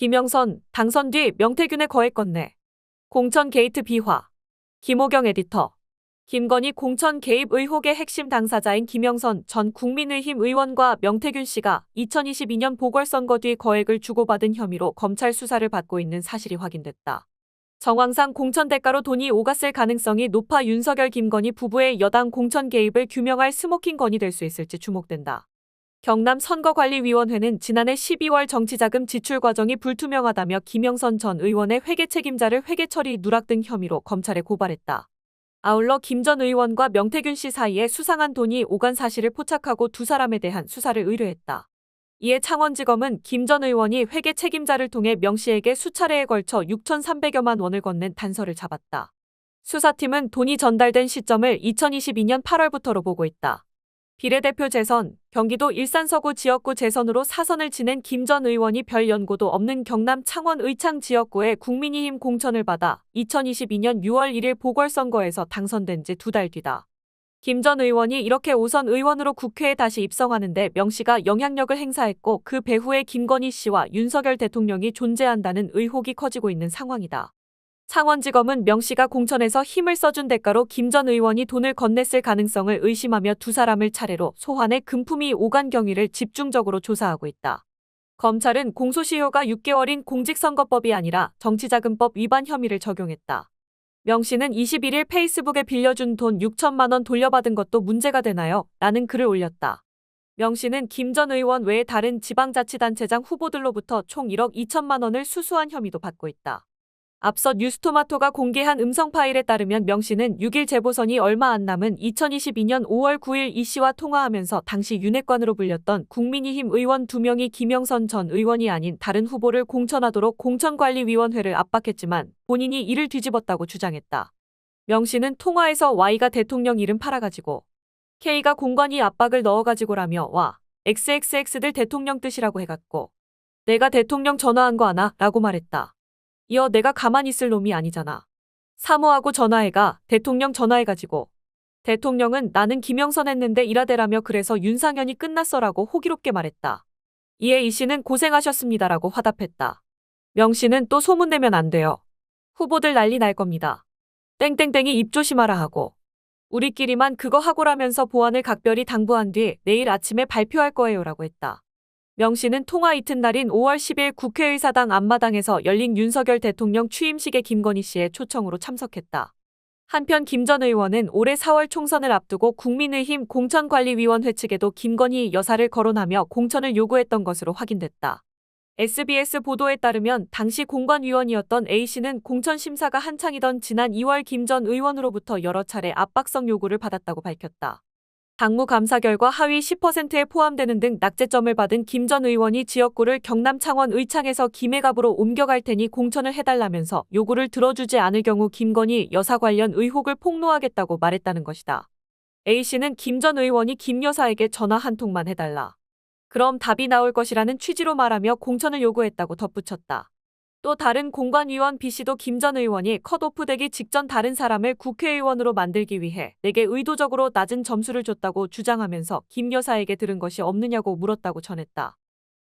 김영선 당선 뒤 명태균의 거액 건네. 공천 게이트 비화. 김호경 에디터. 김건희 공천 개입 의혹의 핵심 당사자인 김영선 전 국민의힘 의원과 명태균 씨가 2022년 보궐선거 뒤 거액을 주고받은 혐의로 검찰 수사를 받고 있는 사실이 확인됐다. 정황상 공천 대가로 돈이 오갔을 가능성이 높아 윤석열 김건희 부부의 여당 공천 개입을 규명할 스모킹 건이 될 수 있을지 주목된다. 경남 선거관리위원회는 지난해 12월 정치자금 지출 과정이 불투명하다며 김영선 전 의원의 회계 책임자를 회계 처리 누락 등 혐의로 검찰에 고발했다. 아울러 김 전 의원과 명태균 씨 사이에 수상한 돈이 오간 사실을 포착하고 두 사람에 대한 수사를 의뢰했다. 이에 창원지검은 김 전 의원이 회계 책임자를 통해 명 씨에게 수차례에 걸쳐 6,300여만 원을 건넨 단서를 잡았다. 수사팀은 돈이 전달된 시점을 2022년 8월부터로 보고 있다. 비례대표 재선, 경기도 일산서구 지역구 재선으로 사선을 지낸 김 전 의원이 별 연고도 없는 경남 창원 의창 지역구에 국민의힘 공천을 받아 2022년 6월 1일 보궐선거에서 당선된 지 두 달 뒤다. 김 전 의원이 이렇게 오선 의원으로 국회에 다시 입성하는데 명 씨가 영향력을 행사했고 그 배후에 김건희 씨와 윤석열 대통령이 존재한다는 의혹이 커지고 있는 상황이다. 창원지검은 명 씨가 공천에서 힘을 써준 대가로 김 전 의원이 돈을 건넸을 가능성을 의심하며 두 사람을 차례로 소환해 금품이 오간 경위를 집중적으로 조사하고 있다. 검찰은 공소시효가 6개월인 공직선거법이 아니라 정치자금법 위반 혐의를 적용했다. 명 씨는 21일 페이스북에 빌려준 돈 6천만 원 돌려받은 것도 문제가 되나요? 라는 글을 올렸다. 명 씨는 김 전 의원 외에 다른 지방자치단체장 후보들로부터 총 1억 2천만 원을 수수한 혐의도 받고 있다. 앞서 뉴스토마토가 공개한 음성 파일에 따르면 명 씨는 6일 재보선이 얼마 안 남은 2022년 5월 9일 이 씨와 통화하면서 당시 윤핵관으로 불렸던 국민의힘 의원 2명이 김영선 전 의원이 아닌 다른 후보를 공천하도록 공천관리위원회를 압박했지만 본인이 이를 뒤집었다고 주장했다. 명 씨는 통화에서 Y가 대통령 이름 팔아가지고 K가 공관위 압박을 넣어가지고라며 와 XXX들 대통령 뜻이라고 해갔고 내가 대통령 전화한 거 아나? 라고 말했다. 이어 내가 가만히 있을 놈이 아니잖아. 사모하고 전화해가 대통령 전화해가지고 대통령은 나는 김영선 했는데 일하대라며 그래서 윤상현이 끝났어라고 호기롭게 말했다. 이에 이 씨는 고생하셨습니다라고 화답했다. 명 씨는 또 소문내면 안 돼요. 후보들 난리 날 겁니다. 땡땡땡이 입 조심하라 하고 우리끼리만 그거 하고라면서 보안을 각별히 당부한 뒤 내일 아침에 발표할 거예요라고 했다. 명 씨는 통화 이튿날인 5월 10일 국회의사당 앞마당에서 열린 윤석열 대통령 취임식에 김건희 씨의 초청으로 참석했다. 한편 김 전 의원은 올해 4월 총선을 앞두고 국민의힘 공천관리위원회 측에도 김건희 여사를 거론하며 공천을 요구했던 것으로 확인됐다. SBS 보도에 따르면 당시 공관위원이었던 A씨는 공천 심사가 한창이던 지난 2월 김 전 의원으로부터 여러 차례 압박성 요구를 받았다고 밝혔다. 당무 감사 결과 하위 10%에 포함되는 등 낙제점을 받은 김 전 의원이 지역구를 경남 창원 의창에서 김해갑으로 옮겨갈 테니 공천을 해달라면서 요구를 들어주지 않을 경우 김건희 여사 관련 의혹을 폭로하겠다고 말했다는 것이다. A씨는 김 전 의원이 김 여사에게 전화 한 통만 해달라. 그럼 답이 나올 것이라는 취지로 말하며 공천을 요구했다고 덧붙였다. 또 다른 공관위원 B씨도 김 전 의원이 컷오프되기 직전 다른 사람을 국회의원으로 만들기 위해 내게 의도적으로 낮은 점수를 줬다고 주장하면서 김 여사에게 들은 것이 없느냐고 물었다고 전했다.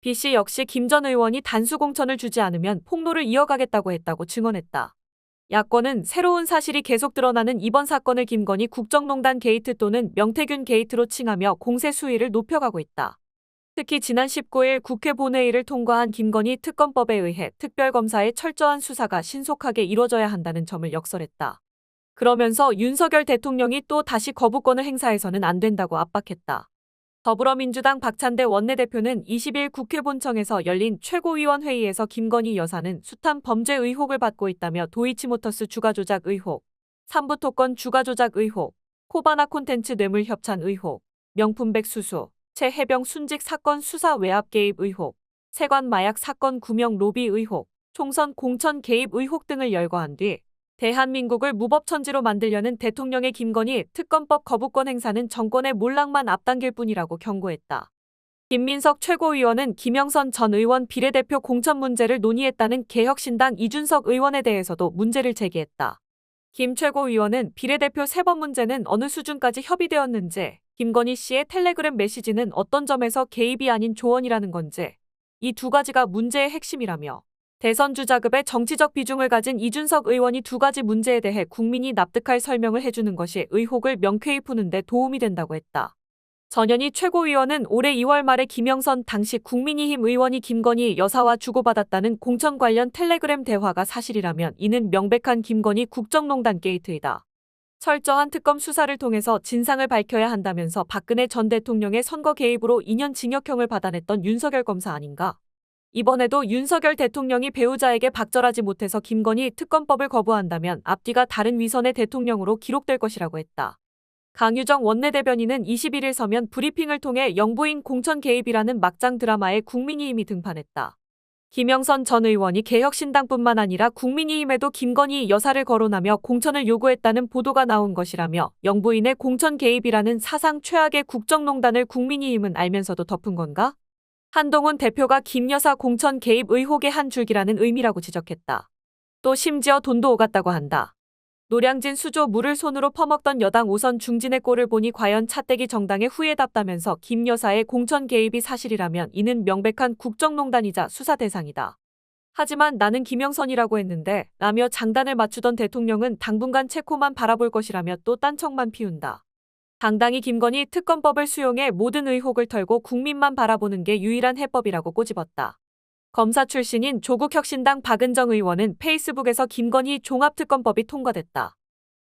B씨 역시 김 전 의원이 단수 공천을 주지 않으면 폭로를 이어가겠다고 했다고 증언했다. 야권은 새로운 사실이 계속 드러나는 이번 사건을 김건희 국정농단 게이트 또는 명태균 게이트로 칭하며 공세 수위를 높여가고 있다. 특히 지난 19일 국회 본회의를 통과한 김건희 특검법에 의해 특별검사의 철저한 수사가 신속하게 이뤄져야 한다는 점을 역설했다. 그러면서 윤석열 대통령이 또 다시 거부권을 행사해서는 안 된다고 압박했다. 더불어민주당 박찬대 원내대표는 20일 국회 본청에서 열린 최고위원회의에서 김건희 여사는 숱한 범죄 의혹을 받고 있다며 도이치모터스 주가조작 의혹, 삼부토건 주가조작 의혹, 코바나 콘텐츠 뇌물 협찬 의혹, 명품백 수수, 최 해병 순직 사건 수사 외압 개입 의혹, 세관 마약 사건 구명 로비 의혹, 총선 공천 개입 의혹 등을 열거한 뒤 대한민국을 무법천지로 만들려는 대통령의 김건희 특검법 거부권 행사는 정권의 몰락만 앞당길 뿐이라고 경고했다. 김민석 최고위원은 김영선 전 의원 비례대표 공천 문제를 논의했다는 개혁신당 이준석 의원에 대해서도 문제를 제기했다. 김 최고위원은 비례대표 세번 문제는 어느 수준까지 협의되었는지, 김건희 씨의 텔레그램 메시지는 어떤 점에서 개입이 아닌 조언이라는 건지 이 두 가지가 문제의 핵심이라며 대선 주자급의 정치적 비중을 가진 이준석 의원이 두 가지 문제에 대해 국민이 납득할 설명을 해주는 것이 의혹을 명쾌히 푸는 데 도움이 된다고 했다. 전현희 최고위원은 올해 2월 말에 김영선 당시 국민의힘 의원이 김건희 여사와 주고받았다는 공천 관련 텔레그램 대화가 사실이라면 이는 명백한 김건희 국정농단 게이트이다. 철저한 특검 수사를 통해서 진상을 밝혀야 한다면서 박근혜 전 대통령의 선거 개입으로 2년 징역형을 받아냈던 윤석열 검사 아닌가? 이번에도 윤석열 대통령이 배우자에게 박절하지 못해서 김건희 특검법을 거부한다면 앞뒤가 다른 위선의 대통령으로 기록될 것이라고 했다. 강유정 원내대변인은 21일 서면 브리핑을 통해 영부인 공천 개입이라는 막장 드라마에 국민의힘이 등판했다. 김영선 전 의원이 개혁신당뿐만 아니라 국민의힘에도 김건희 여사를 거론하며 공천을 요구했다는 보도가 나온 것이라며 영부인의 공천 개입이라는 사상 최악의 국정농단을 국민의힘은 알면서도 덮은 건가? 한동훈 대표가 김 여사 공천 개입 의혹의 한 줄기라는 의미라고 지적했다. 또 심지어 돈도 오갔다고 한다. 노량진 수조 물을 손으로 퍼먹던 여당 오선 중진의 꼴을 보니 과연 차떼기 정당의 후예답다면서 김 여사의 공천 개입이 사실이라면 이는 명백한 국정농단이자 수사 대상이다. 하지만 나는 김영선이라고 했는데 라며 장단을 맞추던 대통령은 당분간 체코만 바라볼 것이라며 또 딴청만 피운다. 당당히 김건희 특검법을 수용해 모든 의혹을 털고 국민만 바라보는 게 유일한 해법이라고 꼬집었다. 검사 출신인 조국 혁신당 박은정 의원은 페이스북에서 김건희 종합특검법이 통과됐다.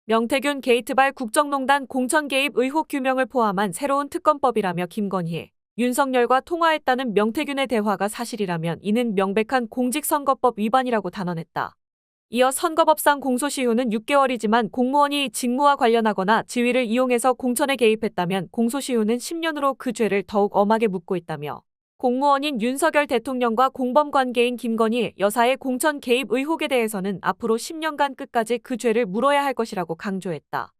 명태균 게이트발 국정농단 공천 개입 의혹 규명을 포함한 새로운 특검법이라며 김건희, 윤석열과 통화했다는 명태균의 대화가 사실이라면 이는 명백한 공직선거법 위반이라고 단언했다. 이어 선거법상 공소시효는 6개월이지만 공무원이 직무와 관련하거나 지위를 이용해서 공천에 개입했다면 공소시효는 10년으로 그 죄를 더욱 엄하게 묻고 있다며 공무원인 윤석열 대통령과 공범 관계인 김건희 여사의 공천 개입 의혹에 대해서는 앞으로 10년간 끝까지 그 죄를 물어야 할 것이라고 강조했다.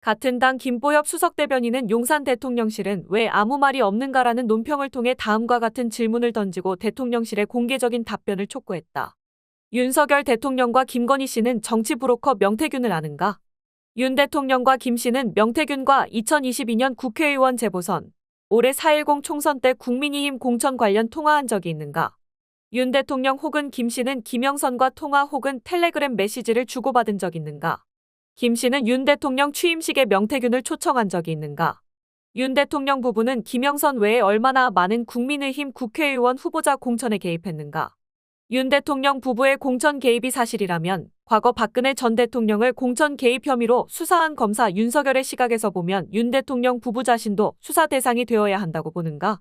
같은 당 김보엽 수석 대변인은 용산 대통령실은 왜 아무 말이 없는가라는 논평을 통해 다음과 같은 질문을 던지고 대통령실의 공개적인 답변을 촉구했다. 윤석열 대통령과 김건희 씨는 정치 브로커 명태균을 아는가? 윤 대통령과 김 씨는 명태균과 2022년 국회의원 재보선, 올해 4.10 총선 때 국민의힘 공천 관련 통화한 적이 있는가? 윤 대통령 혹은 김 씨는 김영선과 통화 혹은 텔레그램 메시지를 주고받은 적 있는가? 김 씨는 윤 대통령 취임식에 명태균을 초청한 적이 있는가? 윤 대통령 부부는 김영선 외에 얼마나 많은 국민의힘 국회의원 후보자 공천에 개입했는가? 윤 대통령 부부의 공천 개입이 사실이라면 과거 박근혜 전 대통령을 공천 개입 혐의로 수사한 검사 윤석열의 시각에서 보면 윤 대통령 부부 자신도 수사 대상이 되어야 한다고 보는가?